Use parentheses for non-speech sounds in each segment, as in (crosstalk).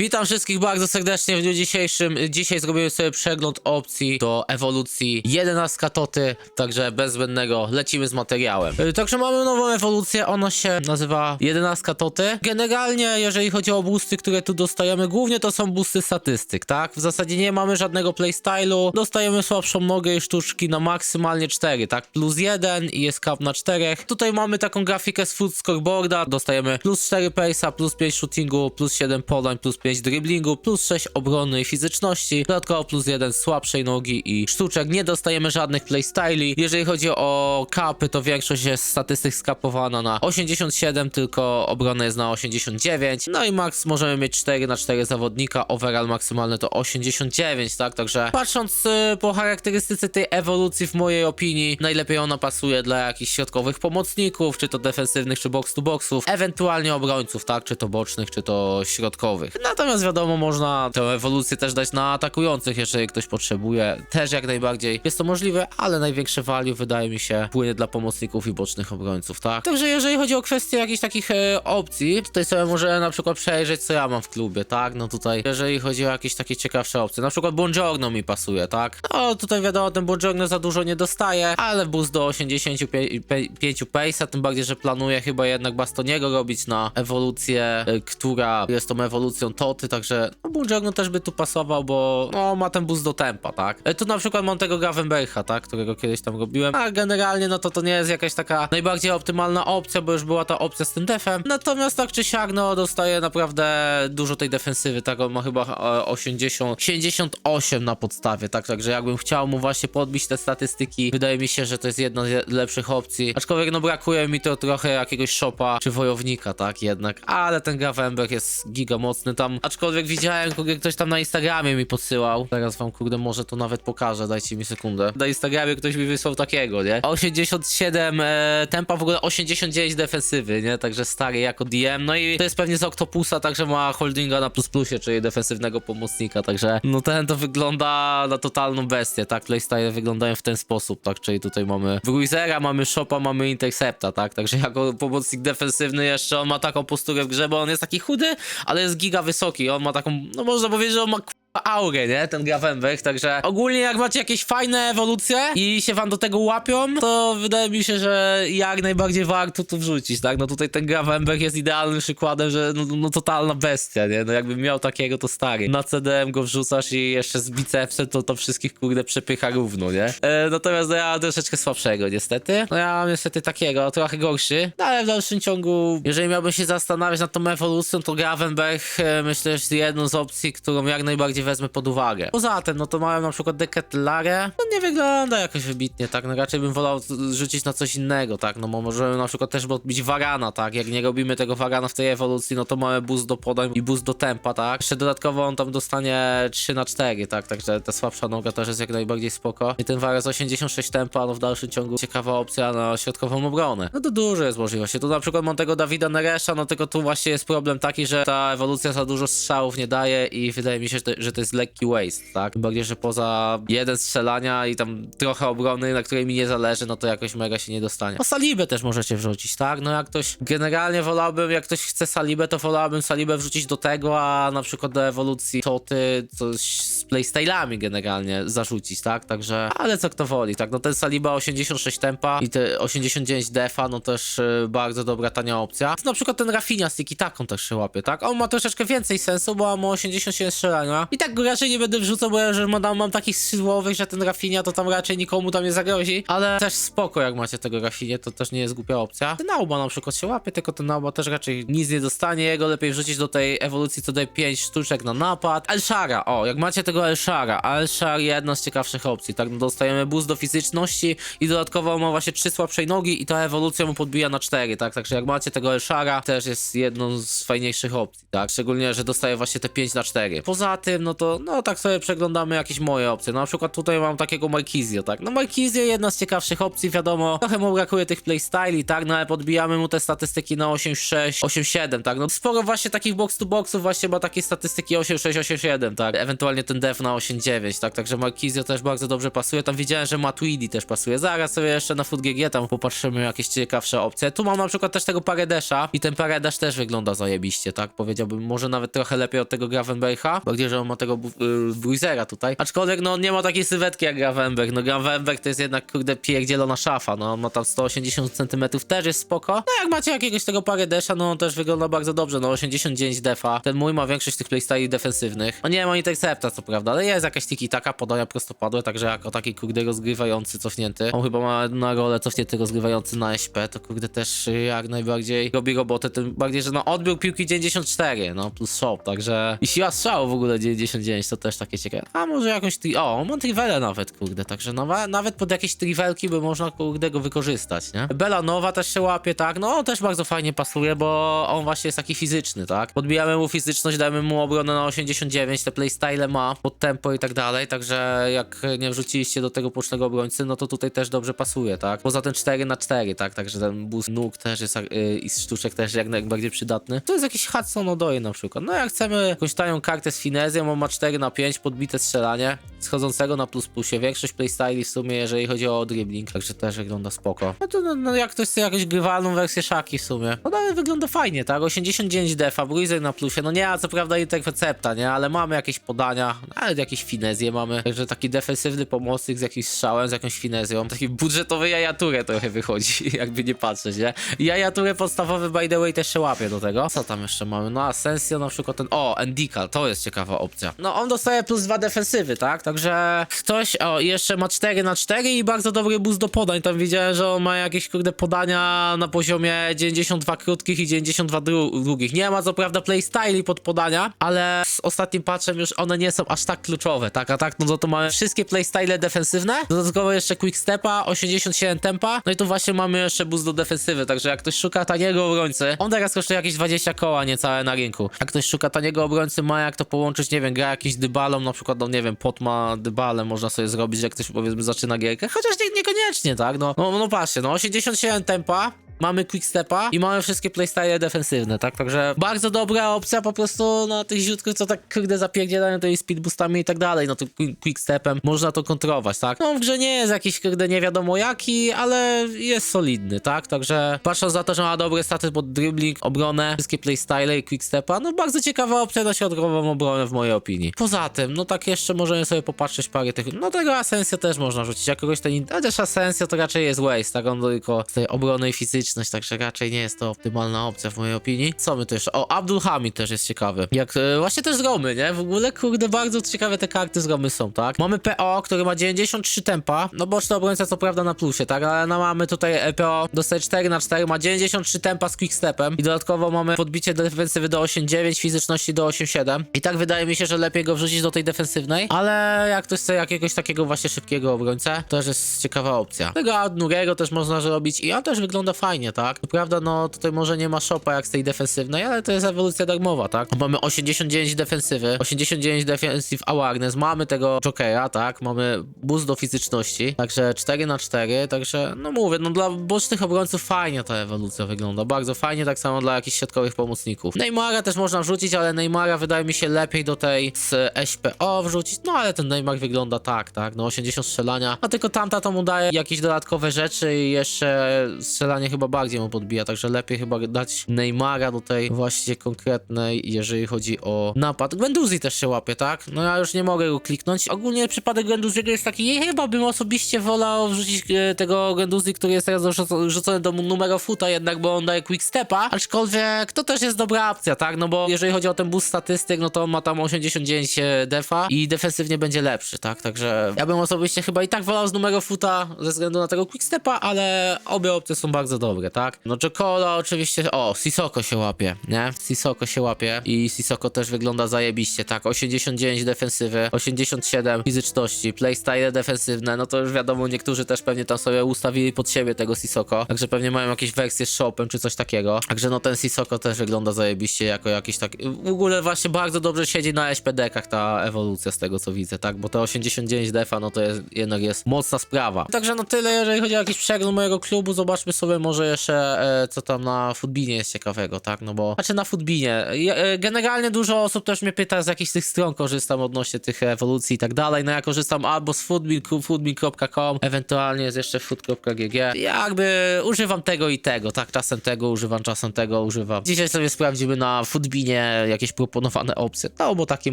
Witam wszystkich bardzo serdecznie w dniu dzisiejszym. Dzisiaj zrobimy sobie przegląd opcji do ewolucji 11 toty, także bez zbędnego lecimy z materiałem. Y, Także mamy nową ewolucję, ona się nazywa 11 toty. Generalnie, jeżeli chodzi o boosty, które tu dostajemy, głównie to są boosty statystyk, tak? W zasadzie nie mamy żadnego playstylu, dostajemy słabszą nogę i sztuczki na maksymalnie 4, tak? Plus 1 i jest cap na 4. Tutaj mamy taką grafikę z food scoreboarda, dostajemy plus 4 pace'a, plus 5 shootingu, plus 7 podań, plus 5 driblingu, plus 6 obrony i fizyczności, dodatkowo plus 1 słabszej nogi i sztuczek. Nie dostajemy żadnych playstyli. Jeżeli chodzi o kapy, to większość jest statystyk skapowana na 87, tylko obrona jest na 89. No i max możemy mieć 4 na 4 zawodnika, overall maksymalny to 89, tak? Także patrząc y, po charakterystyce tej ewolucji, w mojej opinii, najlepiej ona pasuje dla jakichś środkowych pomocników, czy to defensywnych, czy box to boxów, ewentualnie obrońców, tak? Czy to bocznych, czy to środkowych. Natomiast wiadomo, można tę ewolucję też dać na atakujących, jeżeli ktoś potrzebuje. Też jak najbardziej jest to możliwe, ale największe value wydaje mi się płynie dla pomocników i bocznych obrońców, tak? Także jeżeli chodzi o kwestie jakichś takich e, opcji, tutaj sobie może na przykład przejrzeć, co ja mam w klubie, tak? No tutaj, jeżeli chodzi o jakieś takie ciekawsze opcje, na przykład Buongiorno mi pasuje, tak? No tutaj wiadomo, ten Buongiorno za dużo nie dostaje, ale boost do 85 pace'a, tym bardziej, że planuję chyba jednak Bastoniego robić na ewolucję, e, która jest tą ewolucją Toty, także no, Buongiorno też by tu pasował, bo no, ma ten boost do tempa, tak? E, Tu na przykład mam tego Gravenbercha, tak? Którego kiedyś tam robiłem, a generalnie no to to nie jest jakaś taka najbardziej optymalna opcja, bo już była ta opcja z tym defem, natomiast tak czy siak, no dostaje naprawdę dużo tej defensywy, tak? On ma chyba e, 80, 78 na podstawie, tak? Także jakbym chciał mu właśnie podbić te statystyki, wydaje mi się, że to jest jedna z lepszych opcji, aczkolwiek no brakuje mi to trochę jakiegoś shopa czy wojownika, tak? Jednak, ale ten Gravenberch jest giga mocny aczkolwiek widziałem, kurde, ktoś tam na Instagramie mi podsyłał, teraz wam kurde może to nawet pokażę, dajcie mi sekundę. Na Instagramie ktoś mi wysłał takiego, nie? 87 e, tempa, w ogóle 89 defensywy, nie? Także stary jako DM, no i to jest pewnie z Octopusa, także ma holdinga na plus plusie, czyli defensywnego pomocnika, także no ten to wygląda na totalną bestię, tak? Playstyle wyglądają w ten sposób, tak? Czyli tutaj mamy Bruisera, mamy Shopa, mamy Intercepta, tak? Także jako pomocnik defensywny jeszcze on ma taką posturę w grze, bo on jest taki chudy, ale jest giga wysoki, on ma taką, no można powiedzieć, że on ma aurę, nie? Ten Gravenberg, także ogólnie jak macie jakieś fajne ewolucje i się wam do tego łapią, to wydaje mi się, że jak najbardziej warto to wrzucić, tak? No tutaj ten Gravenberg jest idealnym przykładem, że no, no totalna bestia, nie? No jakbym miał takiego, to stary. Na CDM go wrzucasz i jeszcze z bicepsem to to wszystkich kurde przepycha równo, nie? E, natomiast no ja mam troszeczkę słabszego niestety. No ja mam niestety takiego, trochę gorszy, no ale w dalszym ciągu, jeżeli miałbym się zastanawiać nad tą ewolucją, to Gravenberg e, myślę, że jest jedną z opcji, którą jak najbardziej wezmę pod uwagę. Poza tym, no to mamy na przykład Deketlare, no nie wygląda jakoś wybitnie, tak, no raczej bym wolał rzucić na coś innego, tak, no bo możemy na przykład też odbić Varana, tak, jak nie robimy tego Varana w tej ewolucji, no to mamy boost do podań i boost do tempa, tak, jeszcze dodatkowo on tam dostanie 3 na 4, tak, także ta słabsza noga też jest jak najbardziej spoko. I ten Varus 86 tempa, no w dalszym ciągu ciekawa opcja na środkową obronę, no to dużo jest możliwości, tu na przykład mam tego Dawida Neresza, no tylko tu właśnie jest problem taki, że ta ewolucja za dużo strzałów nie daje i wydaje mi się, że że to jest lekki waste, tak? Bardziej, że poza jeden strzelania i tam trochę obrony, na której mi nie zależy, no to jakoś mega się nie dostanie. No Salibę też możecie wrzucić, tak? No jak ktoś, generalnie wolałbym, jak ktoś chce Salibę, to wolałbym Salibę wrzucić do tego, a na przykład do ewolucji Toty coś z playstylami generalnie zarzucić, tak? Także, ale co kto woli, tak? No ten Saliba 86 tempa i te 89 defa, no też y, bardzo dobra, tania opcja. Na przykład ten Rafinha z taką też się łapie, tak? On ma troszeczkę więcej sensu, bo ma 87 strzelania. I tak go raczej nie będę wrzucał, bo ja że mam, mam takich skrzydłowych, że ten Rafinha to tam raczej nikomu tam nie zagrozi. Ale też spoko, jak macie tego Rafinha, to też nie jest głupia opcja. Ten Nauba na przykład się łapie, tylko ten Nauba też raczej nic nie dostanie. Jego lepiej wrzucić do tej ewolucji, co daje 5 sztuczek na napad. Elshara, o, jak macie tego Elshara, Elshar jedna z ciekawszych opcji, tak? No dostajemy boost do fizyczności i dodatkowo ma właśnie 3 słabszej nogi i ta ewolucja mu podbija na 4, tak? Także jak macie tego Elshara, też jest jedną z fajniejszych opcji, tak? Szczególnie, że dostaje właśnie te 5 na 4. Poza tym, no to no tak sobie przeglądamy jakieś moje opcje. No, na przykład tutaj mam takiego Markizio, tak? No Markizio jedna z ciekawszych opcji, wiadomo. Trochę mu brakuje tych playstyli, tak? No ale podbijamy mu te statystyki na 8.6, 8.7, tak? No sporo właśnie takich box to boxów właśnie ma takie statystyki 8.6, 8.7, tak? Ewentualnie ten def na 8.9, tak? Także Markizio też bardzo dobrze pasuje. Tam widziałem, że Matuidi też pasuje. Zaraz sobie jeszcze na Food GG tam popatrzymy jakieś ciekawsze opcje. Tu mam na przykład też tego Paredesza i ten Paredash też wygląda zajebiście, tak? Powiedziałbym, może nawet trochę lepiej od tego Gravenbercha, bardziej, że on ma tego bu- y, Bruisera tutaj. Aczkolwiek, no, nie ma takiej sylwetki jak Gravenberg. No, Gravenberg to jest jednak, kurde, pierdzielona szafa, no, on ma tam 180 cm, też jest spoko. No, jak macie jakiegoś tego Paredesza, no, on też wygląda bardzo dobrze, no, 89 defa. Ten mój ma większość tych playstyli defensywnych. No, nie ma intercepta, co prawda, ale jest jakaś tiki taka, podania prostopadłe, także jako taki, kurde, rozgrywający, cofnięty. On chyba ma na rolę cofnięty, rozgrywający na SP, to kurde też jak najbardziej robi robotę, tym bardziej, że no odbiór piłki 94, no plus shop, także i siła strzału w ogóle 99, to też takie ciekawe. A może jakąś tri... o, on ma trivelę nawet, kurde, także no, nawet pod jakieś trivelki by można, kurde, go wykorzystać, nie? Belanowa też się łapie, tak, no on też bardzo fajnie pasuje, bo on właśnie jest taki fizyczny, tak? Podbijamy mu fizyczność, dajemy mu obronę na 89, te playstyle ma, pod tempo i tak dalej, także jak nie wrzuciliście do tego pocznego obrońcy, no to tutaj też dobrze pasuje, tak? Poza tym 4 na 4 tak? Także ten boost nóg też jest yy, i sztuczek też jak najbardziej przydatny. To jest jakiś Hudson Odoi na przykład. No jak chcemy jakąś tanią kartę z finezją, ma 4 na 5 podbite strzelanie, schodzącego na plus plusie, większość playstyli w sumie, jeżeli chodzi o dribbling, także też wygląda spoko. No to no, no jak ktoś chce jakąś grywalną wersję szaki w sumie, no nawet wygląda fajnie, tak? 89 defa, bruiser na plusie, no nie ma co prawda intercepta, nie? Ale mamy jakieś podania, nawet jakieś finezje mamy, także taki defensywny pomocnik z jakimś strzałem, z jakąś finezją, taki budżetowy jajaturę trochę wychodzi, (laughs) jakby nie patrzeć, nie? Jajaturę podstawowy by the way też się łapie do tego. Co tam jeszcze mamy? No Asensio na przykład ten, o, Endikal, to jest ciekawa opcja. No on dostaje plus 2 defensywy, tak? Także ktoś, o, jeszcze ma 4 na 4 i bardzo dobry boost do podań, tam widziałem, że on ma jakieś, kurde, podania na poziomie 92 krótkich i 92 dru długich. Nie ma co prawda playstyli pod podania, ale z ostatnim patchem już one nie są aż tak kluczowe, tak? A tak, no to, to mamy wszystkie playstyle defensywne, dodatkowo jeszcze quick stepa, 87 tempa, no i tu właśnie mamy jeszcze boost do defensywy, także jak ktoś szuka taniego obrońcy, on teraz kosztuje jakieś 20 koła niecałe na rynku. Jak ktoś szuka taniego obrońcy, ma jak to połączyć, nie wiem, gra jakiś dybalą, na przykład, no nie wiem, pot ma dybalem, można sobie zrobić, jak ktoś powiedzmy zaczyna gierkę, chociaż nie, niekoniecznie, tak? No, no, no patrzcie, no 87 tempa, Mamy quickstepa i mamy wszystkie playstyle defensywne, tak? Także bardzo dobra opcja po prostu na tych źródków, co tak kurde zapierdzielają tymi speedboostami i tak dalej, no to qui- quickstepem można to kontrolować, tak? No w grze nie jest jakiś kurde nie wiadomo jaki, ale jest solidny, tak? Także patrząc na to, że ma dobre staty pod dribbling, obronę, wszystkie playstyle i quickstepa, no bardzo ciekawa opcja na środkową obronę w mojej opinii. Poza tym, no tak jeszcze możemy sobie popatrzeć parę tych, no tego Asensio też można rzucić, jakiegoś ten, ale też Asensio to raczej jest waste, tak? On tylko z tej obrony i także raczej nie jest to optymalna opcja w mojej opinii. Co my tu jeszcze? O, Abdul Hamid też jest ciekawy. Jak e, właśnie też z Romy, nie? W ogóle, kurde, bardzo ciekawe te karty z Romy są, tak? Mamy PO, który ma 93 tempa. No boczny obrońca co prawda na plusie, tak? Ale no, mamy tutaj e, PO, dostaje 4 na 4 ma 93 tempa z quickstepem i dodatkowo mamy podbicie defensywy do 8.9, fizyczności do 8.7. I tak wydaje mi się, że lepiej go wrzucić do tej defensywnej, ale jak ktoś chce jakiegoś takiego właśnie szybkiego obrońcę, to też jest ciekawa opcja. Tego Adnurego też można zrobić i on też wygląda fajnie, tak? To prawda, no tutaj może nie ma shopa jak z tej defensywnej, ale to jest ewolucja darmowa, tak? Mamy 89 defensywy, 89 defensive awareness, mamy tego Jokera, tak? Mamy boost do fizyczności, także 4 na 4 także no mówię, no dla bocznych obrońców fajnie ta ewolucja wygląda, bardzo fajnie, tak samo dla jakichś środkowych pomocników. Neymara też można wrzucić, ale Neymara wydaje mi się lepiej do tej z SPO wrzucić, no ale ten Neymar wygląda tak, tak? No 80 strzelania, a tylko tamta to mu daje jakieś dodatkowe rzeczy i jeszcze strzelanie chyba bardziej mu podbija, także lepiej chyba dać Neymara do tej właśnie konkretnej, jeżeli chodzi o napad. Guendouzi też się łapie, tak? No ja już nie mogę go kliknąć. Ogólnie przypadek Guendouziego jest taki, chyba bym osobiście wolał wrzucić e, tego Guendouzi, który jest teraz wrzucony do numero futa jednak, bo on daje quick stepa, aczkolwiek to też jest dobra opcja, tak? No bo jeżeli chodzi o ten boost statystyk, no to on ma tam 89 defa i defensywnie będzie lepszy, tak? Także ja bym osobiście chyba i tak wolał z numero futa ze względu na tego quick stepa, ale obie opcje są bardzo dobre. Dobre, tak? No Jokola oczywiście, o, Sisoko się łapie, nie? Sisoko się łapie i Sisoko też wygląda zajebiście, tak? 89 defensywy, 87 fizyczności, playstyle defensywne, no to już wiadomo, niektórzy też pewnie tam sobie ustawili pod siebie tego Sisoko, także pewnie mają jakieś wersje z shopem czy coś takiego, także no ten Sisoko też wygląda zajebiście jako jakiś tak, w ogóle właśnie bardzo dobrze siedzi na SPD-kach ta ewolucja z tego co widzę, tak? Bo te 89 defa, no to jest, jednak jest mocna sprawa. Także no tyle, jeżeli chodzi o jakiś przegląd mojego klubu, zobaczmy sobie może jeszcze e, co tam na Footbinie jest ciekawego, tak? No bo, znaczy na Footbinie, Ja, e, generalnie dużo osób też mnie pyta z jakichś tych stron korzystam odnośnie tych ewolucji i tak dalej, no ja korzystam albo z foodbin, foodbin.com, ewentualnie jest jeszcze food.gg, jakby używam tego i tego, tak? Czasem tego używam, czasem tego używam. Dzisiaj sobie sprawdzimy na Foodbinie jakieś proponowane opcje, no bo taki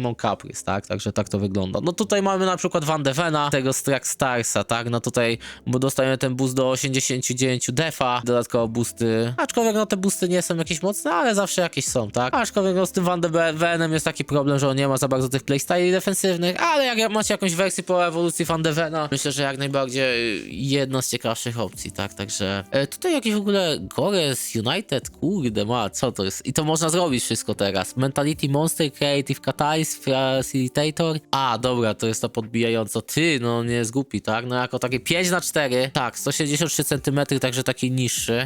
mam caprice, tak? Także tak to wygląda. No tutaj mamy na przykład Van de Vena, tego Strax Starsa, tak? No tutaj, bo dostajemy ten boost do 89 defa, dodatkowo boosty, aczkolwiek no te boosty nie są jakieś mocne, ale zawsze jakieś są, tak? Aczkolwiek no z tym Van de Venem jest taki problem, że on nie ma za bardzo tych playstyli defensywnych, ale jak macie jakąś wersję po ewolucji Van de Vena, myślę, że jak najbardziej jedna z ciekawszych opcji, tak? Także e, tutaj jakieś w ogóle Gores United, kurde ma, co to jest? I to można zrobić wszystko teraz. Mentality Monster, Creative Catalyst, Facilitator. A, dobra, to jest to podbijająco. Ty, no nie jest głupi, tak? No jako takie 5 na 4 tak, 163 cm, także taki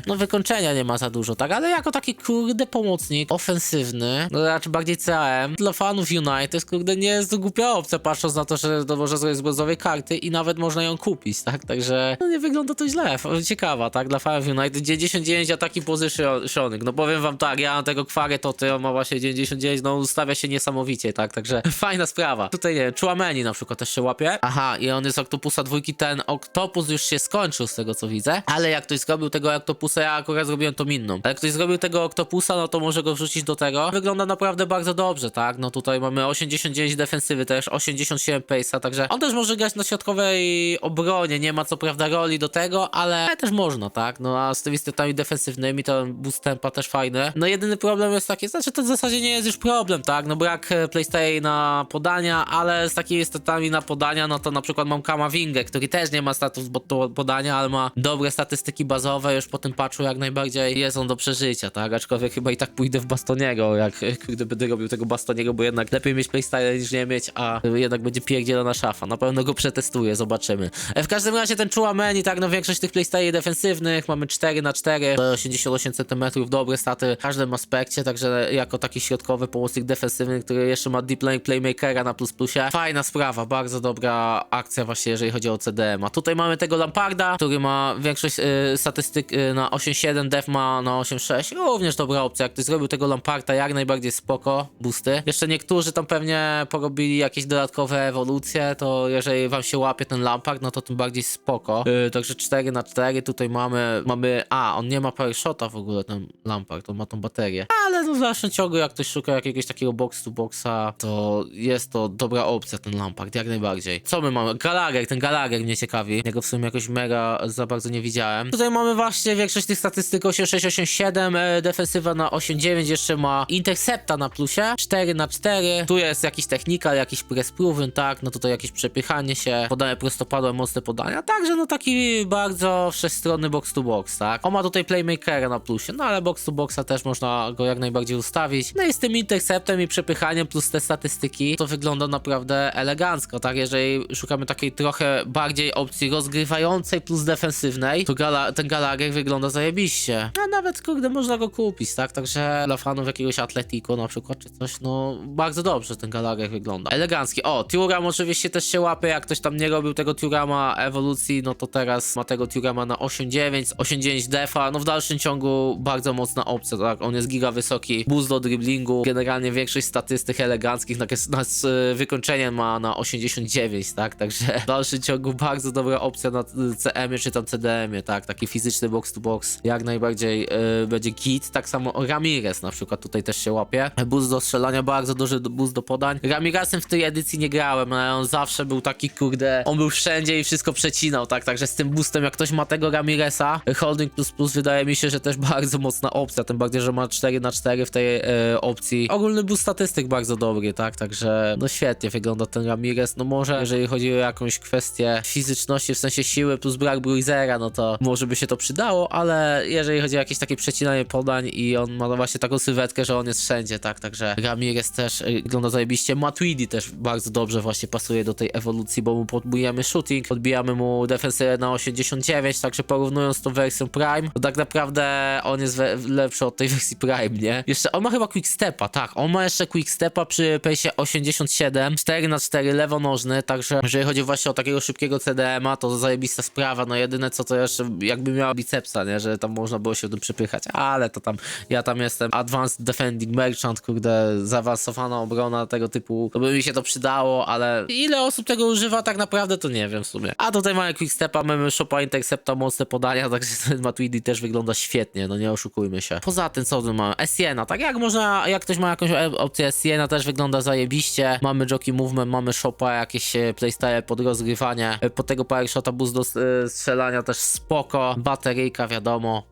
No wykończenia nie ma za dużo, tak? Ale jako taki kurde pomocnik, ofensywny, no raczej bardziej CAM, dla fanów United, kurde, nie jest to głupia opcja, patrząc na to, że to można zrobić z brązowej karty i nawet można ją kupić, tak? Także no nie wygląda to źle, ciekawa, tak? Dla fanów United 99 ataki positioning, no powiem wam tak, ja mam tego kwarę, to ty, on ma właśnie 99, no ustawia się niesamowicie, tak? Także (laughs) fajna sprawa. Tutaj nie wiem, Chouameni na przykład też się łapie. Aha, i on jest Octopusa dwójki, ten Octopus już się skończył z tego co widzę, ale jak ktoś zrobił tego Octopusa, ja akurat zrobiłem tą inną. Ale ktoś zrobił tego Octopusa, no to może go wrzucić do tego. Wygląda naprawdę bardzo dobrze, tak? No tutaj mamy 89 defensywy też, 87 pace'a, także on też może grać na środkowej obronie, nie ma co prawda roli do tego, ale też można, tak? No a z tymi statami defensywnymi to boost tempa też fajny. No jedyny problem jest taki, znaczy to w zasadzie nie jest już problem, tak? No brak e, playstyle na podania, ale z takimi statami na podania, no to na przykład mam Kamavingę, który też nie ma to podania, ale ma dobre statystyki bazowe, już po tym patchu jak najbardziej jest on do przeżycia, tak? Aczkolwiek chyba i tak pójdę w Bastoniego, jak (laughs) będę robił tego Bastoniego, bo jednak lepiej mieć playstyle niż nie mieć, a jednak będzie pierdzielona szafa. Na pewno go przetestuję, zobaczymy. E, W każdym razie ten Chouameni, tak, no większość tych playstyli defensywnych, mamy 4 na 4 do 88 cm, dobre staty w każdym aspekcie, także jako taki środkowy pomocnik defensywny, który jeszcze ma deep lane playmakera na plus plusie. Fajna sprawa, bardzo dobra akcja właśnie, jeżeli chodzi o CDM. A tutaj mamy tego Lamparda, który ma większość y, statystyk y, na 8.7, def ma na 8.6, również dobra opcja. Jak ktoś zrobił tego Lamparda, jak najbardziej spoko, boosty. Jeszcze niektórzy tam pewnie porobili jakieś dodatkowe ewolucje, to jeżeli wam się łapie ten Lampard, no to tym bardziej spoko. Y, także 4 na 4 tutaj mamy, mamy, a on nie ma power shota w ogóle ten Lampard, on ma tą baterię. Ale no w dalszym ciągu jak ktoś szuka jakiegoś takiego box to boxa, to jest to dobra opcja ten Lampard, jak najbardziej. Co my mamy? Gallagher, ten Gallagher mnie ciekawi. Jego w sumie jakoś mega za bardzo nie widziałem. Tutaj mamy właśnie większość tych statystyk 8687, e, defensywa na 89, jeszcze ma intercepta na plusie, 4 na 4. Tu jest jakiś technikal, jakiś press proven, tak, no tutaj jakieś przepychanie się, podaje prostopadłe, mocne podania, także no taki bardzo wszechstronny box to box, tak. On ma tutaj playmakera na plusie, no ale box to boxa też można go jak najbardziej ustawić. No i z tym interceptem i przepychaniem plus te statystyki, to wygląda naprawdę elegancko, tak, jeżeli szukamy takiej trochę bardziej opcji rozgrywającej plus defensywnej, to gala, ten Gallagher wygląda zajebiście. A nawet, kurde, można go kupić, tak, także dla fanów jakiegoś Atletico na przykład, czy coś, no bardzo dobrze ten Gallagher wygląda. Elegancki. O, Turam oczywiście też się łapie, jak ktoś tam nie robił tego Turama ewolucji, no to teraz ma tego Turama na 8.9, 8.9 defa, no w dalszym ciągu bardzo mocna opcja, tak, on jest giga wysoki, boost do dribblingu, generalnie większość statystyk eleganckich na, na y, wykończeniem ma na 89, tak, także w dalszym ciągu bardzo dobra opcja na y, CM-ie czy tam CDM-ie, tak, taki fizyczny box box, jak najbardziej y, będzie git, tak samo Ramirez na przykład tutaj też się łapie, boost do strzelania, bardzo duży boost do podań, Ramirezem w tej edycji nie grałem, ale on zawsze był taki, kurde, on był wszędzie i wszystko przecinał, tak, także z tym boostem, jak ktoś ma tego Ramireza, holding plus plus wydaje mi się, że też (laughs) bardzo mocna opcja, tym bardziej, że ma 4 na 4 w tej e, opcji. Ogólny boost statystyk bardzo dobry, tak, także no świetnie wygląda ten Ramirez, no może jeżeli chodzi o jakąś kwestię fizyczności, w sensie siły plus brak bruisera, no to może by się to przydało, ale jeżeli chodzi o jakieś takie przecinanie podań i on ma właśnie taką sylwetkę, że on jest wszędzie, tak, także Ramirez też y, wygląda zajebiście, Matuidi też bardzo dobrze właśnie pasuje do tej ewolucji, bo mu podbujamy shooting, podbijamy mu defensywę na 89, także porównując tą wersją Prime, to tak naprawdę on jest lepszy od tej wersji Prime, nie? Jeszcze on ma chyba Quick Stepa, tak, on ma jeszcze Quick Stepa przy pace 87, 4 na 4 lewonożny, także jeżeli chodzi właśnie o takiego szybkiego CDM-a, to zajebista sprawa, no jedyne co to jeszcze jakby miała nie, że tam można było się tym przepychać, ale to tam, ja tam jestem Advanced Defending Merchant, kurde, zaawansowana obrona tego typu, to by mi się to przydało, ale ile osób tego używa tak naprawdę, to nie wiem w sumie. A tutaj mamy Quick Stepa, mamy Shopa Intercepta, mocne podania, (laughs) także ten Matuidi też wygląda świetnie, no nie oszukujmy się. Poza tym co tu mamy? Siena, tak jak można, jak ktoś ma jakąś e- opcję Siena też wygląda zajebiście, mamy Jockey Movement, mamy Shopa, jakieś e, playstyle pod rozgrywanie, E, po tego Power Shota do strzelania też spoko, bateryjka wiadomo, Holding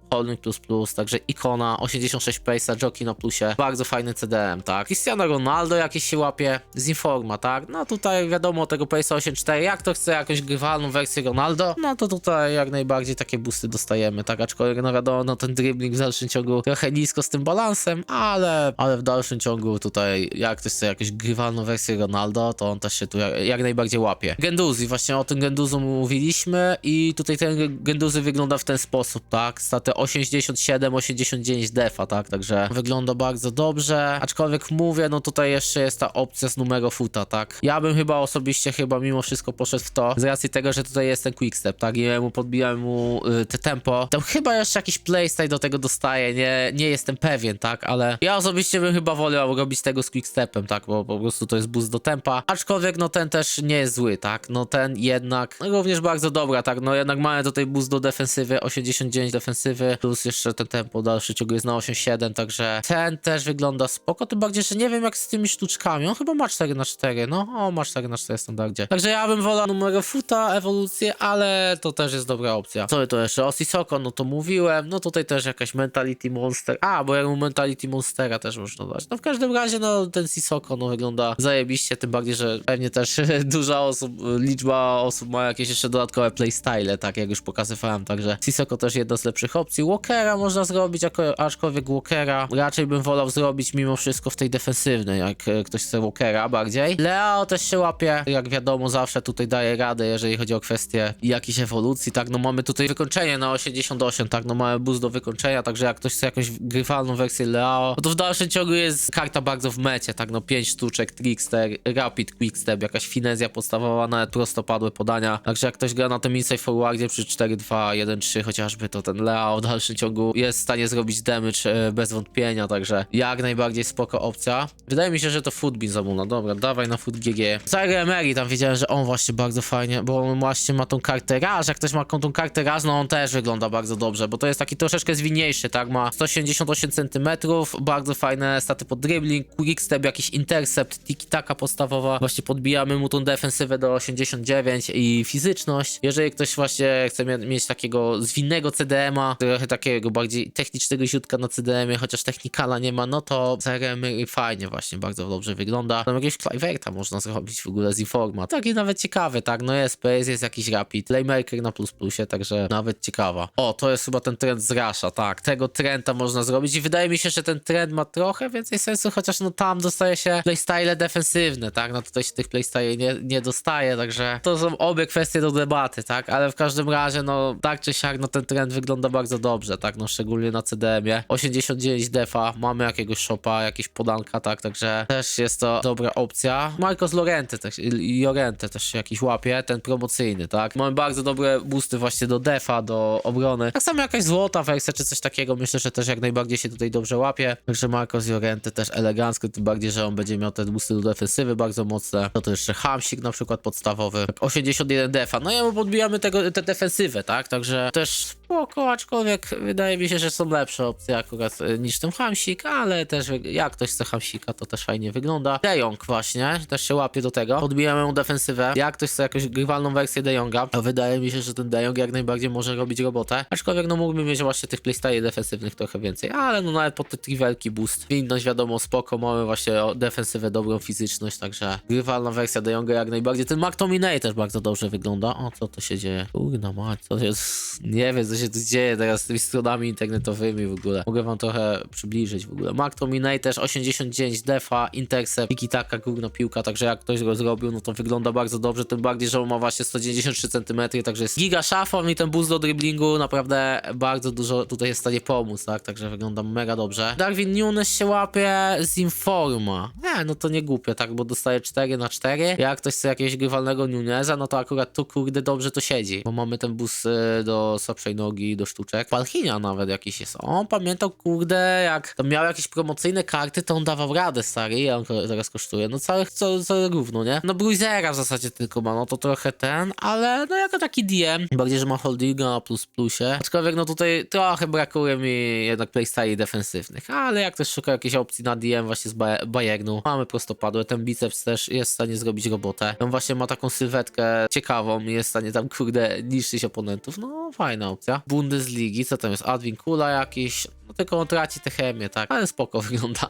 plus, także ikona, 86 pace'a, jockey na plusie, bardzo fajny CDM, tak. Cristiano Ronaldo jakieś się łapie z Informa, tak. No tutaj wiadomo tego pace'a 84, jak to chce jakąś grywalną wersję Ronaldo, no to tutaj jak najbardziej takie boosty dostajemy, tak. Aczkolwiek no wiadomo, no ten dribbling w dalszym ciągu trochę nisko z tym balansem, ale, ale w dalszym ciągu tutaj jak ktoś chce jakąś grywalną wersję Ronaldo, to on też się tu jak, jak najbardziej łapie. Genduzi, właśnie o tym Genduzu mówiliśmy i tutaj ten Genduzy wygląda w ten sposób, tak. Staty 87, 89 defa, tak, także wygląda bardzo dobrze, aczkolwiek mówię, no tutaj jeszcze jest ta opcja z numeru futa, tak. Ja bym chyba osobiście chyba mimo wszystko poszedł w to, z racji tego, że tutaj jest ten quickstep, tak, i ja mu podbijałem mu y, te tempo, tam chyba jeszcze jakiś playstyle do tego dostaje, nie, nie jestem pewien, tak, ale ja osobiście bym chyba wolał robić tego z quickstepem, tak, bo po prostu to jest boost do tempa, aczkolwiek no ten też nie jest zły, tak, no ten jednak również bardzo dobra, tak, no jednak mamy tutaj boost do defensywy, 89 defensywy, plus jeszcze ten tempo dalszy ciągu jest na 8,7, także ten też wygląda spoko, tym bardziej, że nie wiem jak z tymi sztuczkami, on chyba ma 4 na 4 no, o, ma 4 na 4 standardzie. Także ja bym wolał numer futa, ewolucję, ale to też jest dobra opcja. Co to jeszcze? O Sisoko, no to mówiłem, no tutaj też jakaś Mentality Monster, a, bo ja mu Mentality Monstera też można dać. No w każdym razie, no ten Sisoko, no wygląda zajebiście, tym bardziej, że pewnie też (laughs) duża osób, liczba osób ma jakieś jeszcze dodatkowe playstyle, tak jak już pokazywałem, także Sisoko też jedna z lepszych opcji. Walkera można zrobić, aczkolwiek Walkera raczej bym wolał zrobić mimo wszystko w tej defensywnej, jak e, ktoś chce Walkera bardziej. Leo też się łapie, jak wiadomo, zawsze tutaj daje radę, jeżeli chodzi o kwestie jakiejś ewolucji, tak, no mamy tutaj wykończenie na 88, tak, no mamy boost do wykończenia, także jak ktoś chce jakąś grywalną wersję Leo, no to w dalszym ciągu jest karta bardzo w mecie, tak, no 5 sztuczek, Trickster, Rapid Quickstep, jakaś finezja podstawowa, nawet prostopadłe podania, także jak ktoś gra na tym inside forwardzie przy 4-2-1-3 chociażby, to ten Leo dalszym ciągu jest w stanie zrobić damage e, bez wątpienia, także jak najbardziej spoko opcja. Wydaje mi się, że to Footbin zamuna, dobra, dawaj na Foot GG. Zaire Emery, tam wiedziałem, że on właśnie bardzo fajnie, bo on właśnie ma tą kartę raz, jak ktoś ma tą kartę raz, no on też wygląda bardzo dobrze, bo to jest taki troszeczkę zwinniejszy, tak, ma 178 cm, bardzo fajne staty pod dribbling, quickstep, jakiś intercept, tiki-taka podstawowa, właśnie podbijamy mu tą defensywę do 89 i fizyczność. Jeżeli ktoś właśnie chce mie- mieć takiego zwinnego CDM-a, trochę takiego bardziej technicznego źródła na CDM-ie, chociaż technikala nie ma, no to CRM fajnie właśnie, bardzo dobrze wygląda. Tam jakiegoś Cliverta można zrobić w ogóle z Informa. Taki nawet ciekawy, tak, no jest jest jakiś Rapid, Playmaker na plus plusie, także nawet ciekawa. O, to jest chyba ten trend z Rasha, tak, tego trenda można zrobić i wydaje mi się, że ten trend ma trochę więcej sensu, chociaż no tam dostaje się playstyle defensywne, tak, no tutaj się tych playstyle nie, nie dostaje, także to są obie kwestie do debaty, tak, ale w każdym razie, no tak czy siak, no ten trend wygląda bardzo dobrze, tak, no szczególnie na CDM-ie. 89 defa, mamy jakiegoś shopa, jakieś podanka, tak, także też jest to dobra opcja. Marcos Lorente też, Lorente też jakiś łapie, ten promocyjny, tak. Mamy bardzo dobre boosty właśnie do defa, do obrony. Tak samo jakaś złota wersja czy coś takiego, myślę, że też jak najbardziej się tutaj dobrze łapie. Także Marcos Lorente też elegancko, tym bardziej, że on będzie miał te boosty do defensywy bardzo mocne. No to jeszcze Hamsik na przykład podstawowy. 81 defa, no i mu podbijamy tego, tę defensywę, tak, także też spoko, aczkolwiek wydaje mi się, że są lepsze opcje akurat e, niż ten Hamsik, ale też jak ktoś chce Hamsika, to też fajnie wygląda. De właśnie, też się łapie do tego. Podbijamy mu defensywę. Jak ktoś chce jakąś grywalną wersję De to wydaje mi się, że ten De jak najbardziej może robić robotę. Aczkolwiek no mógłby mieć właśnie tych playstyle defensywnych trochę więcej, ale no nawet pod te trivelki boost. Winność wiadomo spoko, mamy właśnie defensywę, dobrą fizyczność, także grywalna wersja De jak najbardziej. Ten McTominay też bardzo dobrze wygląda. O, co to się dzieje? Kurna mać, co jest? Nie wiem, coś się tu dzieje teraz z tymi stronami internetowymi w ogóle. Mogę wam trochę przybliżyć w ogóle. Dominate też 89 defa, Intercept, Tiki Taka, gówno piłka, także jak ktoś go zrobił, no to wygląda bardzo dobrze, tym bardziej, że on ma właśnie 193 cm, także jest giga szafą i ten boost do driblingu naprawdę bardzo dużo tutaj jest w stanie pomóc, tak, także wygląda mega dobrze. Darwin Nunes się łapie z Informa. Nie, no to nie głupie, tak, bo dostaje 4 na 4 Jak ktoś chce jakiegoś grywalnego Nuneza, no to akurat tu kurde dobrze to siedzi, bo mamy ten boost y, do słabszej nogi, do sztuczek. Palchinia nawet jakiś jest. On pamiętał, kurde, jak miał jakieś promocyjne karty, to on dawał radę, stary, i on teraz kosztuje. No całe, co równo, nie? No Bruisera w zasadzie tylko ma, no to trochę ten, ale no jako taki DM, bardziej, że ma holdinga na plus plusie. Aczkolwiek no tutaj trochę brakuje mi jednak playstyli defensywnych, ale jak też szuka jakiejś opcji na DM właśnie z Ba- Bayernu, mamy prostopadłe, ten biceps też jest w stanie zrobić robotę. On właśnie ma taką sylwetkę ciekawą jest w stanie tam, kurde, niszczyć oponentów, no fajna opcja. Bundesligi, co tam jest? Adwin Kula jakiś, tylko on traci tę chemię, tak, ale spoko (laughs) wygląda.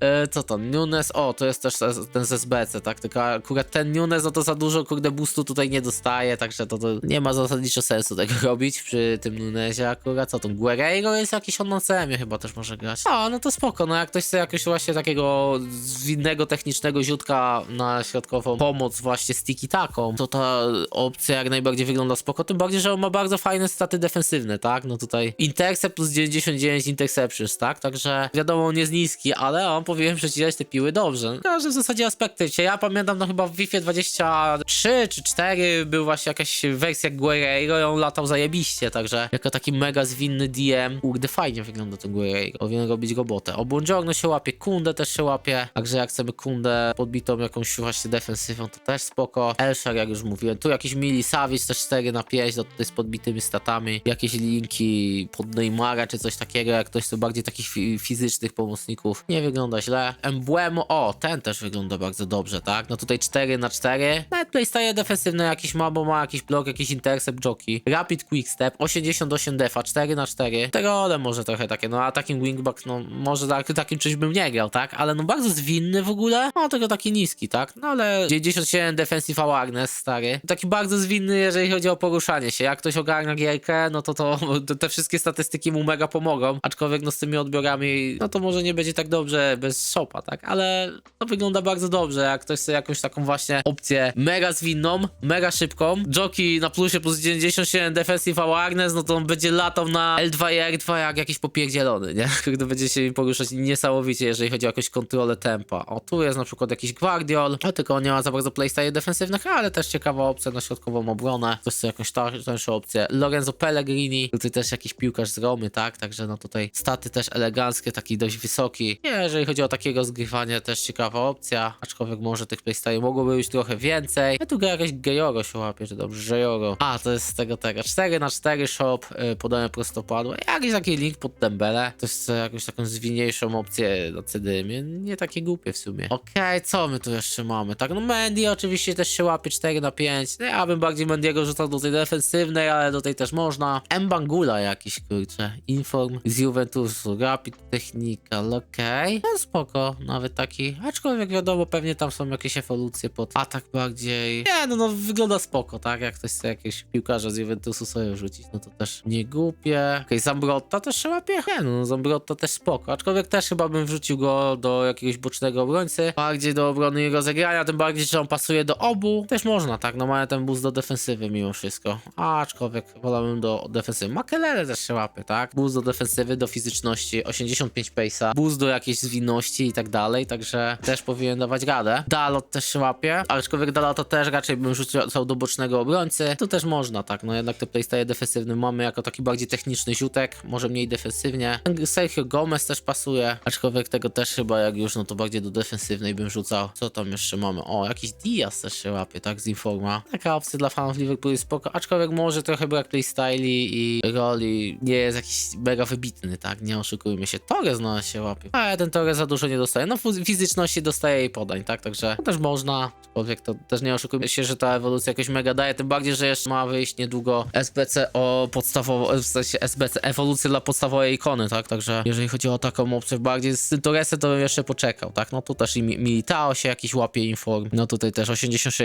E, co to? Nunes, o, to jest też te- ten z SBC, tak, tylko akurat ten Nunes, no to za dużo, kurde, boostu tutaj nie dostaje, także to, to nie ma zasadniczo sensu tego (laughs) robić przy tym Nunesie akurat. Co to? Guerreiro jest jakiś on na CM chyba też może grać. A, no to spoko, no jak ktoś chce jakiegoś właśnie takiego zwinnego, technicznego ziutka na środkową pomoc właśnie z tiki taką, to ta opcja jak najbardziej wygląda spoko, tym bardziej, że on ma bardzo fajne staty defensywne, tak? No tutaj Intercept plus 99 interceptions, tak? Także wiadomo, on jest niski, ale on powinien przecinać te piły dobrze. W każdym w zasadzie aspekty. Ja pamiętam, no chyba w FIFA 23 czy 4 był właśnie jakaś wersja Guerreiro i on latał zajebiście, także jako taki mega zwinny DM, kurde, fajnie wygląda ten Guerreiro. Powinien robić robotę. O Buongiorno się łapie, Kundę też się łapie, także jak chcemy Kundę podbitą jakąś właśnie defensywą, to też spoko. Elshar, jak już mówiłem, tu jakiś Mili Savic też 4 na 5, no tutaj z podbitymi statami, jakieś linki pod Neymara czy coś takiego, jak ktoś chce bardziej takich fi fizycznych pomocników, nie wygląda źle. Emblemu, o, ten też wygląda bardzo dobrze, tak? No tutaj 4 na 4 nawet playstaje defensywne jakiś ma, bo ma jakiś blok, jakiś intercept jockey, rapid quick step, 88 defa, 4 na 4 te role może trochę takie, no a takim wingback, no może tak, takim czymś bym nie grał, tak? Ale no bardzo zwinny w ogóle, no tylko taki niski, tak? No ale 97 defensive awareness, stary. Taki bardzo zwinny, jeżeli chodzi o poruszanie się. Jak ktoś ogarnia gierkę, no to, to, to (laughs) te wszystkie statystyki mu mega pomogą, aczkolwiek no z tymi odbiorami, no to może nie będzie tak dobrze bez shopa, tak? Ale no wygląda bardzo dobrze, jak ktoś chce jakąś taką właśnie opcję mega zwinną, mega szybką, jockey na plusie plus 97 defensive awareness, no to on będzie latał na L2 i R2 jak jakiś popierdzielony, nie? (laughs) Gdy będzie się poruszać niesamowicie, jeżeli chodzi o jakąś kontrolę tempa. O, tu jest na przykład jakiś Guardiol, a tylko on nie ma za bardzo playstyle defensywnych, ale też ciekawa opcja na środkową obronę. Ktoś chce jakąś ta- tańszą opcję. Lorenzo Pellegrini, tutaj też jakiś piłkarz z Romy, tak? Także no tutaj staty też eleganckie, taki dość wysoki. Nie, jeżeli chodzi o takiego zgrywania, też ciekawa opcja, aczkolwiek może tych playstyle mogłoby być trochę więcej. Ja tu gra jakaś Gejoro się łapie, czy dobrze, Gejoro. A, to jest z tego tego. 4 na 4 shop, yy, podane prostopadłe. Jakiś taki link pod Dembele. To jest jakąś taką zwinniejszą opcję na CDM. Nie takie głupie w sumie. Okej, co my tu jeszcze mamy? Tak, no Mendy oczywiście też się łapie 4 na 5. No, ja bym bardziej Mendiego rzucał do tej defensywnej, ale do tej też można. Mbangula jakiś, kurczę. Inform z Juventusu, Rapid Technical, okej. No spoko, nawet taki. Aczkolwiek wiadomo, pewnie tam są jakieś ewolucje pod atak bardziej. Nie, no, no wygląda spoko, tak? Jak ktoś chce jakiegoś piłkarza z Juventusu sobie rzucić, no to też nie głupie. Okej, Zambrotta też się łapie? Nie, no Zambrotta też spoko. Aczkolwiek też chyba bym wrzucił go do jakiegoś bocznego obrońcy, bardziej do obrony i rozegrania, tym bardziej, że on pasuje do obu. Też można, tak? No mają ten boost do defensywy mimo wszystko. Aczkolwiek wolałbym do defensywy. Makelele też się łapie, tak? Boost do defensywy, do fizyczności, 85 pace'a, boost do jakiejś zwinności i tak dalej, także też powinien dawać radę. Dalot też się łapie, aczkolwiek Dalota też raczej bym rzucał do bocznego obrońcy. To też można, tak? No jednak te playstyle defensywne mamy jako taki bardziej techniczny ziutek, może mniej defensywnie. Sergio Gomez też pasuje, aczkolwiek tego też chyba jak już, no to bardziej do defensywnej bym rzucał. Co tam jeszcze mamy? O, jakiś Diaz też się łapie, tak? Z Informa. Taka opcja dla fanów Liverpoolu jest spoko, aczkolwiek może trochę brak playstyli i roli nie jest jakiś mega wybitny, tak? Nie oszukujmy się. Torres no się łapie. Ale ten Torres za dużo nie dostaje. No fizyczności dostaje i podań, tak? Także to też można, aczkolwiek to też nie oszukujmy się, że ta ewolucja jakoś mega daje, tym bardziej, że jeszcze ma wyjść niedługo SBC o podstawową, w sensie SBC, ewolucję dla podstawowej ikony, tak? Także jeżeli chodzi o taką opcję bardziej z Torresem, to bym jeszcze poczekał, tak? No tu też i Mi- Militao się jakiś łapie inform, no tutaj też 86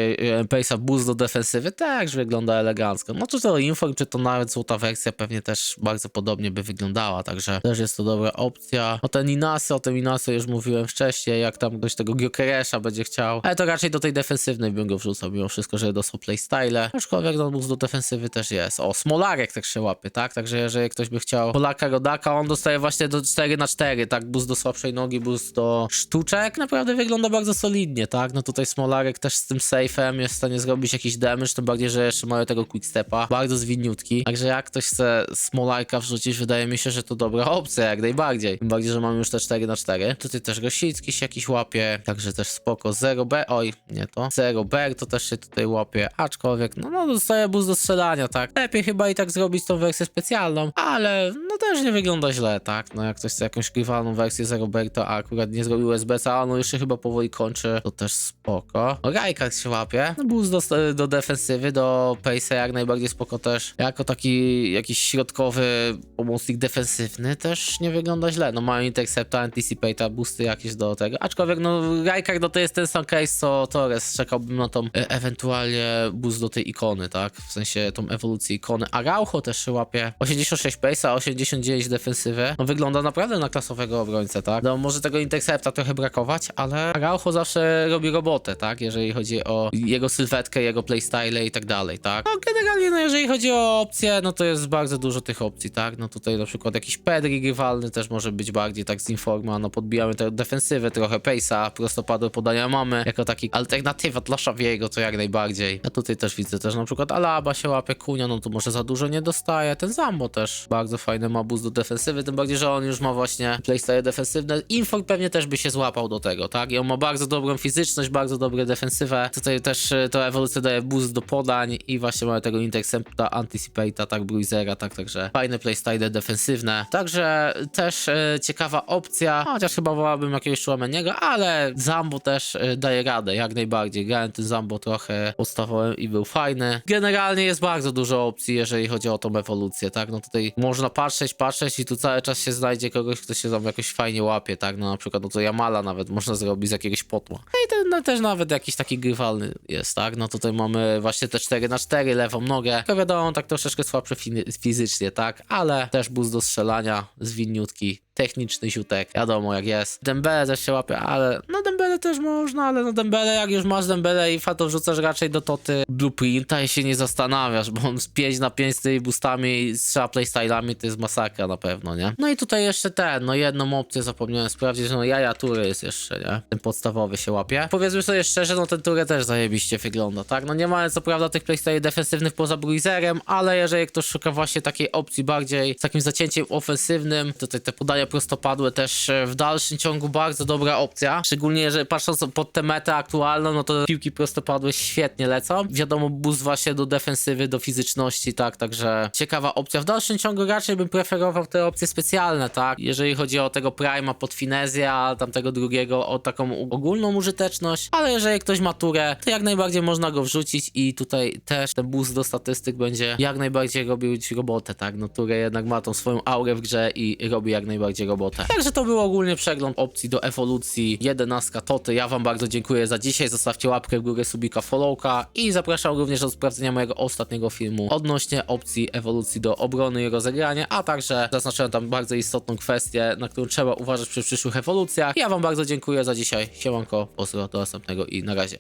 pace'a boost do defensywy, też wygląda elegancko. No czy to inform, czy to nawet złota wersja pewnie też bardzo podobnie by wyglądała, także też jest to dobra opcja. O ten Inasy, o tym Inasy już mówiłem wcześniej, jak tam ktoś tego Gyokeresha będzie chciał, ale to raczej do tej defensywnej bym go wrzucał, mimo wszystko, że to są playstyle, aczkolwiek no do defensywy też jest. O, Smolarek tak się łapie, tak? Także jeżeli ktoś by chciał Polaka Rodaka, on dostaje właśnie do 4 na 4 tak? Boost do słabszej nogi, boost do sztuczek, naprawdę wygląda bardzo solidnie, tak? No tutaj Smolarek też z tym safe'em jest w stanie zrobić jakiś damage, tym bardziej, że jeszcze mają tego quickstepa, bardzo zwinniutki, także jak ktoś chce Smolarka wrzucić, wydaje mi się, że to dobra opcja, jak najbardziej, tym bardziej, że mamy już te 4 na 4 tutaj też Rosicki się jakiś łapie, także też spoko, 0B, oj, nie to, 0B to też się tutaj łapie, aczkolwiek, no, no dostaje boost do strzelania, tak, lepiej chyba i tak zrobić tą wersję specjalną, ale no też nie wygląda źle, tak, no jak ktoś chce jakąś grywalną wersję 0B, to akurat nie zrobił SBC, a no już się chyba powoli kończy, to też spoko, o, Rajkard się łapie, no boost do, do defensywy, do pace'a jak najbardziej spoko też, jako taki jakiś środkowy pomocnik defensywny też nie wygląda źle, no mają Intercepta, Anticipata, boosty jakieś do tego, aczkolwiek no Rajkard no to jest ten sam case co Torres, czekałbym na tą e, ewentualnie boost do tej ikony, tak, w sensie tą ewolucję ikony, Araujo też łapie, 86 pace'a, 89 defensywy, no wygląda naprawdę na klasowego obrońcę, tak, no może tego Intercepta trochę brakować, ale Araujo zawsze robi robotę, tak, jeżeli chodzi o jego sylwetkę, jego playstyle i tak dalej, tak, no generalnie no jeżeli chodzi o opcje, no to jest bardzo dużo tych opcji, tak, no tutaj na przykład jakiś Pedri grywalny też może być bardziej tak z informa, no podbijamy tę defensywę, trochę pace'a, prostopadłe podania mamy, jako taki alternatywa dla Szawiego, to jak najbardziej. Ja tutaj też widzę też na przykład Alaba się łapie, Kunia, no to może za dużo nie dostaje, ten Zambo też bardzo fajny ma boost do defensywy, tym bardziej, że on już ma właśnie playstyle defensywne, Infor pewnie też by się złapał do tego, tak, i on ma bardzo dobrą fizyczność, bardzo dobre defensywę, tutaj też e, to ewolucja daje boost do podań i właśnie mamy tego Intercepta, Anticipata, tak, Bruisera, tak, także fajne playstyle defensywne, także też e, ciekawa opcja, chociaż chyba wolałbym jakiegoś Chouameniego, ale Zambo też e, daje radę, jak najbardziej, grałem ten Zambo trochę podstawowym i był fajny. Generalnie jest bardzo dużo opcji, jeżeli chodzi o tą ewolucję, tak, no tutaj można patrzeć, patrzeć i tu cały czas się znajdzie kogoś, kto się tam jakoś fajnie łapie, tak, no na przykład no to Jamala nawet można zrobić z jakiegoś potła. No i ten no, też nawet jakiś taki grywalny jest, tak, no tutaj mamy właśnie te 4 na 4 lewą nogę, tylko wiadomo, tak troszeczkę słabszy fi- fizycznie, tak, ale też boost do strzelania, zwinniutki, techniczny ziutek, wiadomo jak jest. Dembele też się łapie, ale no Dembele też można, ale no Dembele, jak już masz Dembele i to wrzucasz raczej do toty blueprinta i się nie zastanawiasz, bo on z 5 na 5 z tymi boostami i z playstylami to jest masakra na pewno, nie? No i tutaj jeszcze ten, no jedną opcję zapomniałem sprawdzić, no jaja tury jest jeszcze, nie? Ten podstawowy się łapie. Powiedzmy sobie szczerze, no ten turę też zajebiście wygląda, tak? No nie ma co prawda tych playstyli defensywnych poza bruiserem, ale jeżeli ktoś szuka właśnie takiej opcji bardziej z takim zacięciem ofensywnym, tutaj te podania prostopadłe też e, w dalszym ciągu bardzo dobra opcja. Szczególnie jeżeli patrząc pod tę metę aktualną, no to piłki prostopadłe świetnie lecą. Wiadomo, boost właśnie do defensywy, do fizyczności, tak, także ciekawa opcja. W dalszym ciągu raczej bym preferował te opcje specjalne, tak. Jeżeli chodzi o tego Prima pod finezję, a tamtego drugiego o taką ogólną użyteczność, ale jeżeli ktoś ma turę, to jak najbardziej można go wrzucić i tutaj też ten boost do statystyk będzie jak najbardziej robić robotę, tak. No turę jednak ma tą swoją aurę w grze i robi jak najbardziej robotę. Także to był ogólnie przegląd opcji do ewolucji 11 Toty. Ja wam bardzo dziękuję za dzisiaj. Zostawcie łapkę w górę, subika, followka i zapraszam również do sprawdzenia mojego ostatniego filmu odnośnie opcji ewolucji do obrony i rozegrania, a także zaznaczyłem tam bardzo istotną kwestię, na którą trzeba uważać przy przyszłych ewolucjach. Ja wam bardzo dziękuję za dzisiaj. Siemanko, pozdro do następnego i na razie.